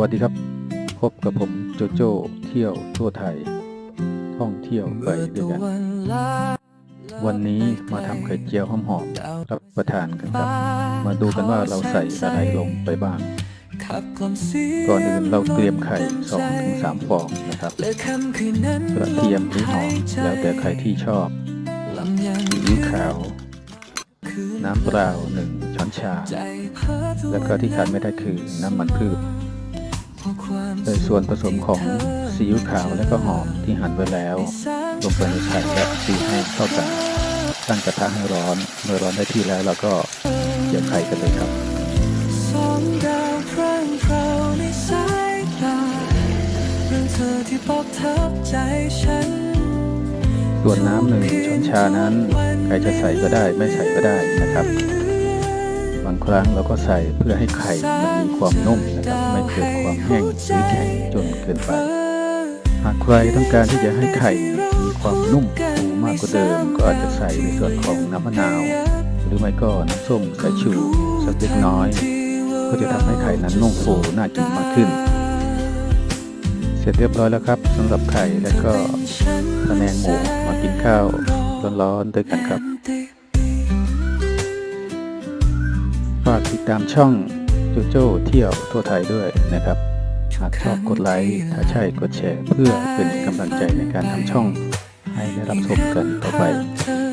วัสดีครับ พบกับผมโจโจ้เที่ยวทั่วไทย ท่องเที่ยวไปด้วยกัน วันนี้มาทำไข่เจียวหอมๆรับประทานกันครับ มาดูกันว่าเราใส่อะไรลงไปบ้าง ก่อนอื่นเราเตรียมไข่2-3ฟองนะครับกระเทียมหรือหอมแล้วแต่ใครที่ชอบซีอิ๊วขาว น้ำเปล่าหนึ่งช้อนชา แล้วก็ที่ขาดไม่ได้คือน้ำมันพืช โดยส่วนผสมของซีอิ๊วขาวและก็หอมที่หั่นไว้แล้ว ลงไปในไข่และตีให้เข้ากันตั้งกระทะให้ร้อน เมื่อร้อนได้ที่แล้วเราก็เจียวไข่กันเลยครับส่วนสายตาเรื่องเธอที่บอกทับใจฉันส่วนน้ำหนึ่งช้อนชานั้น ใครจะใส่ก็ได้ไม่ใส่ก็ได้นะครับางครั้งเราก็ใส่เพื่อให้ไข่มันมีความนุ่มนะครับไม่เกิดความแห้งหรือแข็งจนเกินไป หากใครต้องการที่จะให้ไข่มีความนุ่มฟูมากกว่าเดิม ก็อาจจะใส่ในส่วนของน้ำมะนาว หรือไม่ก็น้ำส้มสายชูสักเล็กน้อย ก็จะทำให้ไข่นั้นนุ่มฟูน่ากินมากขึ้น เสร็จเรียบร้อยแล้วครับสำหรับไข่และก็ะแนงหมูมากินข้าวร้อนๆด้วยกันครับากติดตามช่องโจโจ้เที่ยวทั่วไทยด้วยนะครับ หากชอบกดไลค์ ถ้าใช่กดแชร์ เพื่อเป็นกำลังใจในการทำช่องให้ได้รับชมกันต่อไปเธอในใจ